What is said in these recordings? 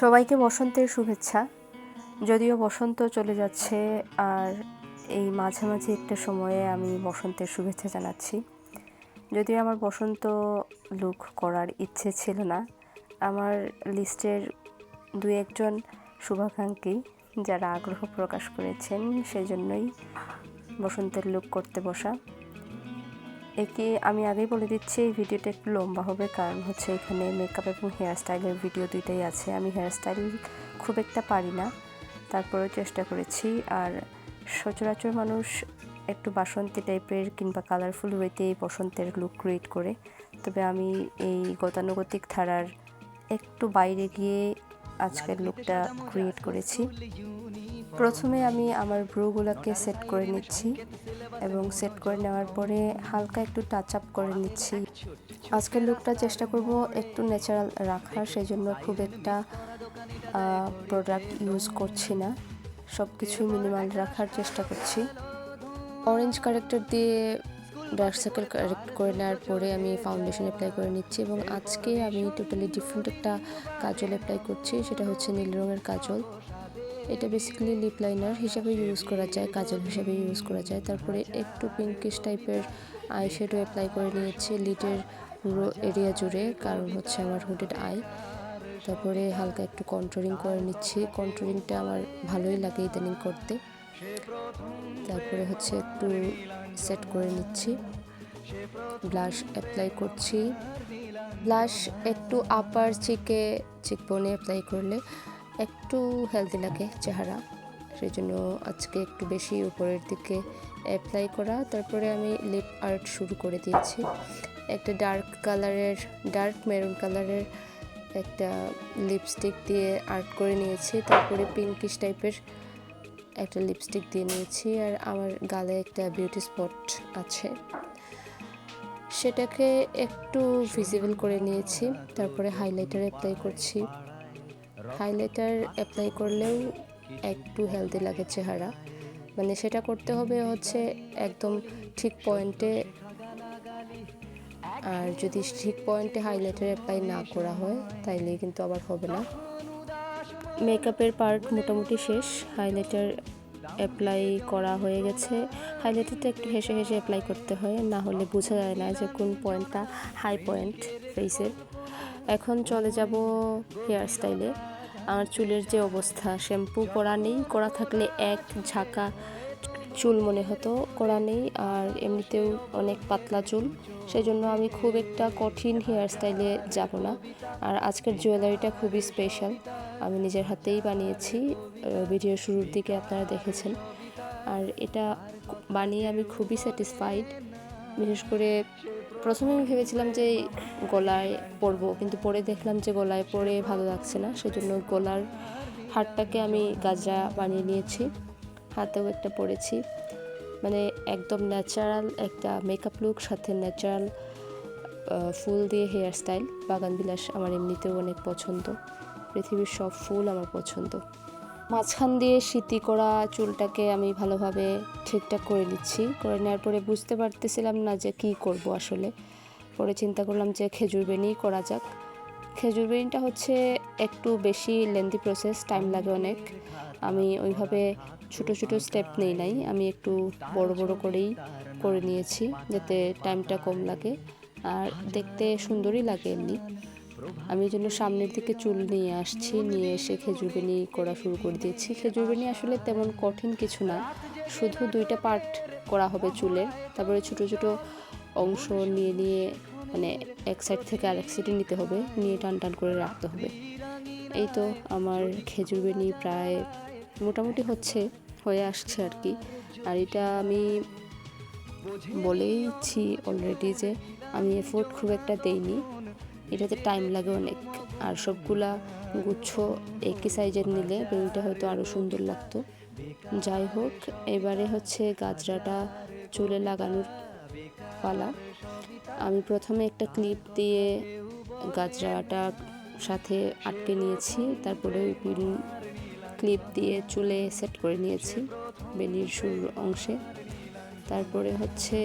সবাইকে বসন্তের শুভেচ্ছা। যদিও বসন্ত চলে যাচ্ছে, আর এই মাঝামাঝি একটা সময়ে আমি বসন্তের শুভেচ্ছা জানাচ্ছি। যদিও আমার বসন্ত লুক করার ইচ্ছে ছিল না, আমার লিস্টের দু একজন শুভাকাঙ্ক্ষী যারা আগ্রহ প্রকাশ করেছেন, সেজন্যই বসন্তের লুক করতে বসা। একে আমি আগেই বলে দিচ্ছি এই ভিডিওটা একটু লম্বা হবে কারণ হচ্ছে এখানে মেকআপ এবং হেয়ার স্টাইলের ভিডিও দুইটাই আছে। আমি হেয়ার স্টাইল খুব একটা পারি না তারপরেও চেষ্টা করেছি। আর সচরাচর মানুষ একটু বাসন্তী টাইপের কিংবা কালারফুল ওয়েতে এই বসন্তের লুক ক্রিয়েট করে। তবে আমি এই গতানুগতিক ধারার একটু বাইরে গিয়ে আজকের লুকটা ক্রিয়েট করেছি। প্রথমে আমি আমার ব্রুগুলোকে সেট করে নিচ্ছি। এবং সেট করে নেওয়ার পরে হালকা একটু টাচ আপ করে নিচ্ছি। আজকের লুকটা চেষ্টা করব একটু ন্যাচারাল রাখার সেই জন্য খুব একটা প্রোডাক্ট ইউজ করছি না। সব কিছু মিনিমাল রাখার চেষ্টা করছি। অরেঞ্জ কারেক্টার দিয়ে ডার্ক সার্কেল কারেক্ট করে নেওয়ার পরে আমি ফাউন্ডেশন অ্যাপ্লাই করে নিচ্ছি এবং আজকে আমি টোটালি ডিফারেন্ট একটা কাজল অ্যাপ্লাই করছি, সেটা হচ্ছে নীল রঙের কাজল। এটা বেসিক্যালি লিপ লাইনার হিসাবে ইউজ করা যায়, কাজল হিসাবে ইউজ করা যায়। তারপরে একটু পিঙ্কিশ টাইপের আই শেডো অ্যাপ্লাই করে নিয়েছি লিটের পুরো এরিয়া জুড়ে, কারণ হচ্ছে আমার হুডেড আই তারপরে হালকা একটু কন্ট্রোলিং করে নিচ্ছি। কন্ট্রোলিংটা আমার ভালোই লাগে ইদানিং করতে। তারপরে হচ্ছে একটু সেট করে নিচ্ছি। ব্লাশ অ্যাপ্লাই করছি। ব্লাশ একটু আপার চিকে চিকবোনে অ্যাপ্লাই করলে একটু হেলদি লাগে চেহারা। সেই জন্য আজকে একটু বেশি উপরের দিকে অ্যাপ্লাই করা। তারপরে আমি লিপ আর্ট শুরু করে দিয়েছি। একটা ডার্ক কালারের ডার্ক মেরুন কালারের একটা লিপস্টিক দিয়ে আর্ট করে নিয়েছি। তারপরে পিঙ্কিশ টাইপের একটা লিপস্টিক দিয়ে নিয়েছি। আর আমার গালে একটা বিউটি স্পট আছে। সেটাকে একটু ভিজিবল করে নিয়েছি। তারপরে হাইলাইটার অ্যাপ্লাই করছি। হাইলাইটার অ্যাপ্লাই করলেও একটু হেলদি লাগে চেহারা। মানে সেটা করতে হবে হচ্ছে একদম ঠিক পয়েন্টে আর যদি ঠিক পয়েন্টে হাইলাইটার অ্যাপ্লাই না করা হয়, তাইলে কিন্তু আবার হবে না। মেকআপের পার্ট মোটামুটি শেষ। হাইলাইটার অ্যাপ্লাই করা হয়ে গেছে। হাইলাইটারটা একটু হেসে হেসে অ্যাপ্লাই করতে হয়, না হলে বোঝা যায় না যে কোন পয়েন্টটা হাই পয়েন্ট ফেসের এখন চলে যাব হেয়ার স্টাইলে আমার চুলের যে অবস্থা, শ্যাম্পু করা নেই, করা থাকলে এক ঝাঁকা চুল মনে হতো, করা নেই, আর এমনিতেও অনেক পাতলা চুল। সেই জন্য আমি খুব একটা কঠিন হেয়ার স্টাইলে যাব না। আর আজকের জুয়েলারিটা খুবই স্পেশাল আমি নিজের হাতেই বানিয়েছি ভিডিও শুরুর দিকে আপনারা দেখেছেন। আর এটা বানিয়ে আমি খুবই স্যাটিসফাইড বিশেষ করে প্রথমে আমি ভেবেছিলাম যে গলায় পরবো, কিন্তু পরে দেখলাম যে গলায় পরে ভালো লাগছে না, সেজন্য গলার হারটাকে আমি গাজরা বানিয়ে নিয়েছি, হাতেও একটা পরেছি। মানে একদম ন্যাচারাল একটা মেকআপ লুক সাথে ন্যাচারাল ফুল দিয়ে হেয়ার স্টাইল বাগান বিলাস আমার এমনিতেও অনেক পছন্দ। পৃথিবীর সব ফুল আমার পছন্দ। মাঝখান দিয়ে স্মৃতি করা চুলটাকে আমি ভালোভাবে ঠিকঠাক করে নিচ্ছি। করে নেওয়ার পরে বুঝতে পারতেছিলাম না যে কি করব আসলে। পরে চিন্তা করলাম যে খেজুর বেনি করা যাক। খেজুর বেনিটা হচ্ছে একটু বেশি লেন্দি প্রসেস টাইম লাগে অনেক। আমি ওইভাবে ছোট ছোট স্টেপ নেই নাই, আমি একটু বড় বড় করেই করে নিয়েছি যাতে টাইমটা কম লাগে। আর দেখতে সুন্দরই লাগে এমনি। আমি জন্য সামনের দিকে চুল নিয়ে আসছি, নিয়ে এসে খেজুর বেনি করা শুরু করে দিয়েছি। খেজুর বেনি আসলে তেমন কঠিন কিছু না, শুধু দুইটা পার্ট করা হবে চুলের। তারপরে ছোট ছোট অংশ নিয়ে নিয়ে মানে এক সাইড থেকে আরেক সাইডে নিতে হবে, নিয়ে টান টান করে রাখতে হবে। এই তো আমার খেজুর বেনি প্রায় মোটামুটি হচ্ছে, হয়ে আসছে আর কি। আর এটা আমি বলেইছি অলরেডি যে আমি এফোর্ট খুব একটা দেইনি। এটাতে টাইম লাগে অনেক। আর সবগুলা গুচ্ছ একই সাইজের নিলে বেনিটা হয়তো আরও সুন্দর লাগতো। যাই হোক, এবারে হচ্ছে গাজরাটা চুলে লাগানোর পালা। আমি প্রথমে একটা ক্লিপ দিয়ে গাজরাটা সাথে আটকে নিয়েছি, তারপরে ক্লিপ দিয়ে চুলে সেট করে নিয়েছি বেনির সুর অংশে। তারপরে হচ্ছে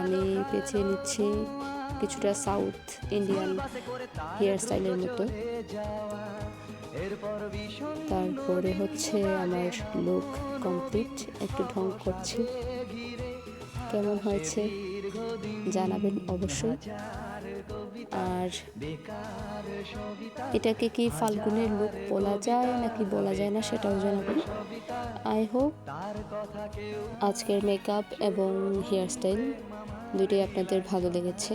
আমি পেঁচিয়ে নিচ্ছি কিছুটা সাউথ ইন্ডিয়ান হেয়ার স্টাইলের মতো। তারপরে হচ্ছে আমার লুক কমপ্লিট একটু ঢং করছি। কেমন হয়েছে জানাবেন অবশ্যই। আর এটাকে কি ফাল্গুনের লুক বলা যায় নাকি বলা যায় না সেটাও জানাবেন। আই হোপ আজকের মেকআপ এবং হেয়ারস্টাইল দুটোই আপনাদের ভালো লেগেছে।